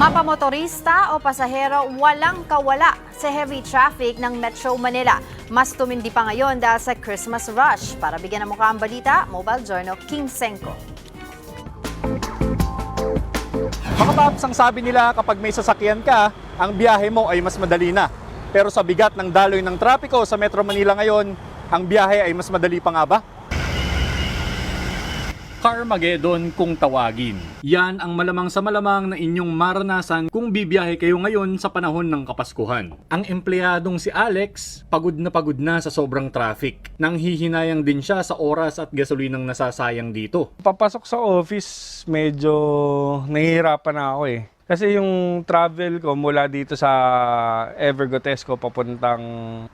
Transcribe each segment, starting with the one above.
Mapamotorista o pasahero walang kawala sa heavy traffic ng Metro Manila. Mas tumindi pa ngayon dahil sa Christmas rush. Para bigyan ng mukha ang balita, Mobile Journal King Senko. Mga paps, ang sabi nila kapag may sasakyan ka, ang biyahe mo ay mas madali na. Pero sa bigat ng daloy ng trapiko sa Metro Manila ngayon, ang biyahe ay mas madali pa nga ba? Carmageddon kung tawagin. Yan ang malamang sa malamang na inyong maranasan kung bibiyahe kayo ngayon sa panahon ng Kapaskuhan. Ang empleyadong si Alex, pagod na pagod na sa sobrang traffic. Nang hihinayang din siya sa oras at gasolinang nasasayang dito. Papasok sa office, medyo nahihirapan na ako eh. Kasi yung travel ko mula dito sa Evergotesco papuntang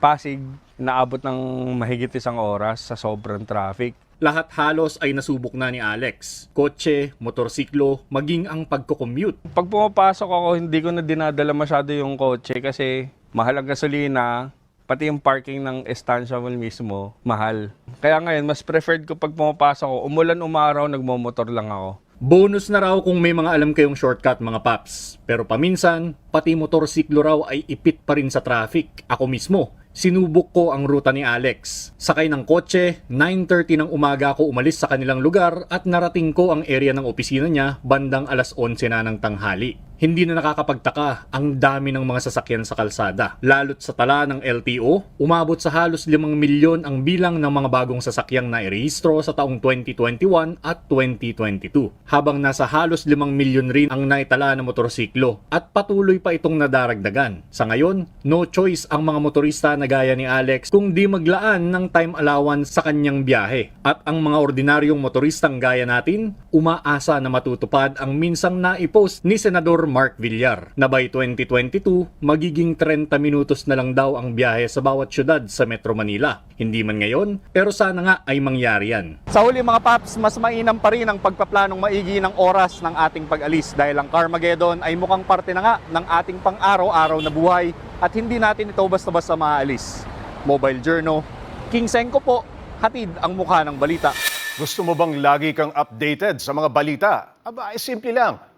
Pasig, naabot ng mahigit isang oras sa sobrang traffic. Lahat halos ay nasubok na ni Alex. Kotse, motorsiklo, maging ang pagko-commute. Pag pumapasok ako, hindi ko na dinadala masyado yung kotse kasi mahal ang gasolina, pati yung parking ng estansya mo mismo, mahal. Kaya ngayon, mas preferred ko pag pumapasok ako, umulan umaraw, nagmomotor lang ako. Bonus na raw kung may mga alam kayong shortcut mga paps. Pero paminsan, pati motorsiklo raw ay ipit pa rin sa traffic. Ako mismo, sinubok ko ang ruta ni Alex. Sakay ng kotse, 9.30 ng umaga ako umalis sa kanilang lugar at narating ko ang area ng opisina niya bandang alas 11 na ng tanghali. Hindi na nakakapagtaka ang dami ng mga sasakyan sa kalsada. Lalo't sa tala ng LTO, umabot sa halos 5 milyon ang bilang ng mga bagong sasakyang na irehistro sa taong 2021 at 2022. Habang nasa halos 5 milyon rin ang naitala na motorsiklo at patuloy pa itong nadaragdagan. Sa ngayon, no choice ang mga motorista na gaya ni Alex kung di maglaan ng time allowance sa kanyang biyahe. At ang mga ordinaryong motoristang gaya natin, umaasa na matutupad ang minsang naipost ni Senador Mark Villar na by 2022, magiging 30 minutos na lang daw ang biyahe sa bawat syudad sa Metro Manila. Hindi man ngayon, pero sana nga ay mangyari yan. Sa huli mga paps, mas mainam pa rin ang pagpaplanong maigi ng oras ng ating pag-alis dahil ang Carmageddon ay mukhang parte na nga ng ating pang-araw-araw na buhay at hindi natin ito basta-basta maalis. Mobile Journal, King Senko po, hatid ang mukha ng balita. Gusto mo bang lagi kang updated sa mga balita? Aba, ay simple lang.